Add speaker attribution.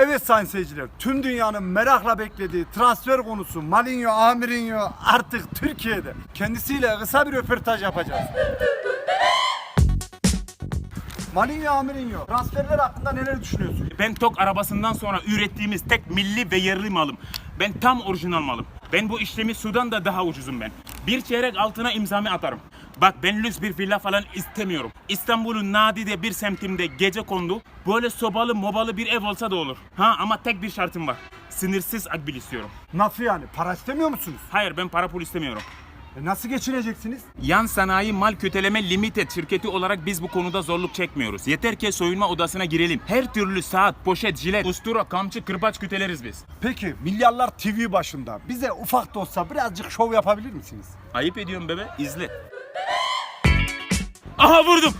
Speaker 1: Evet sayın seyirciler, tüm dünyanın merakla beklediği transfer konusu Malinho Amirinho artık Türkiye'de. Kendisiyle kısa bir röportaj yapacağız. Malinho Amirinho, transferler hakkında neler düşünüyorsun?
Speaker 2: Ben TOK arabasından sonra ürettiğimiz tek milli ve yerli malım. Ben tam orijinal malım. Ben bu işlemi sudan da daha ucuzum ben. Bir çeyrek altına imzamı atarım. Bak ben lüks bir villa falan istemiyorum. İstanbul'un nadide bir semtimde gece kondu. Böyle sobalı mobalı bir ev olsa da olur. Ha ama tek bir şartım var. Sınırsız akbil istiyorum.
Speaker 1: Nasıl yani, para istemiyor musunuz?
Speaker 2: Hayır ben para pul istemiyorum.
Speaker 1: E nasıl geçineceksiniz?
Speaker 2: Yan Sanayi Mal Köteleme Limited şirketi olarak biz bu konuda zorluk çekmiyoruz. Yeter ki soyunma odasına girelim. Her türlü saat, poşet, jilet, ustura, kamçı, kırbaç küteleriz biz.
Speaker 1: Peki, Milyarlar TV başında bize ufak da olsa birazcık şov yapabilir misiniz?
Speaker 2: Ayıp ediyorum bebe, izle. Aha vurdum.